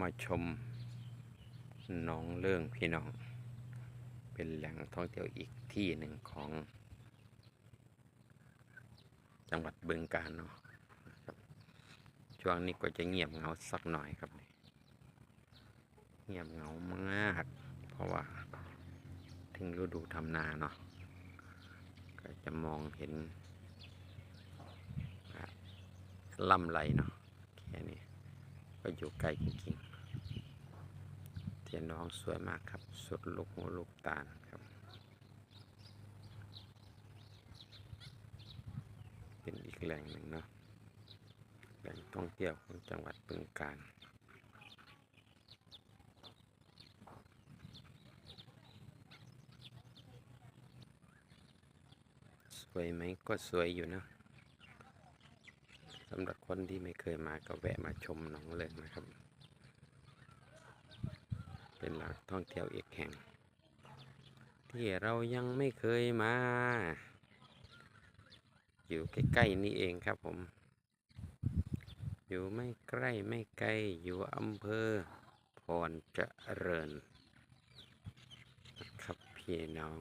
มาชมหน้องเรื่องพี่น้อง เป็นแหล่งท่องเที่ยวอีกที่หนึ่งของ จังหวัดบึงกาฬเนาะช่วงนี้ก็จะเงียบเหงาสักหน่อยครับ เงียบเหงามากเพราะว่า ถึงฤดูทำนาเนาะก็จะมองเห็นอะลำไรเนาะแค่นี้ ก็อยู่ไกลจริงๆเทียนน้องสวยมากครับ สุดลูกหูลูกตาครับ เป็นอีกแหล่งหนึ่งเนาะ แหล่งท่องเที่ยวของจังหวัดบึงกาฬสวยไหมก็สวยอยู่นะ สำหรับคนที่ไม่เคยมาก็แวะมาชมหนองเลิงนะครับ เป็นหล่งท่องเที่ยวอีกแห่ง ที่เรายังไม่เคยมา อยู่ใกล้ๆนี่เองครับผม อยู่ไม่ใกล้ไม่ไกลอยู่อำเภอพรเจริญ ครับพี่น้อง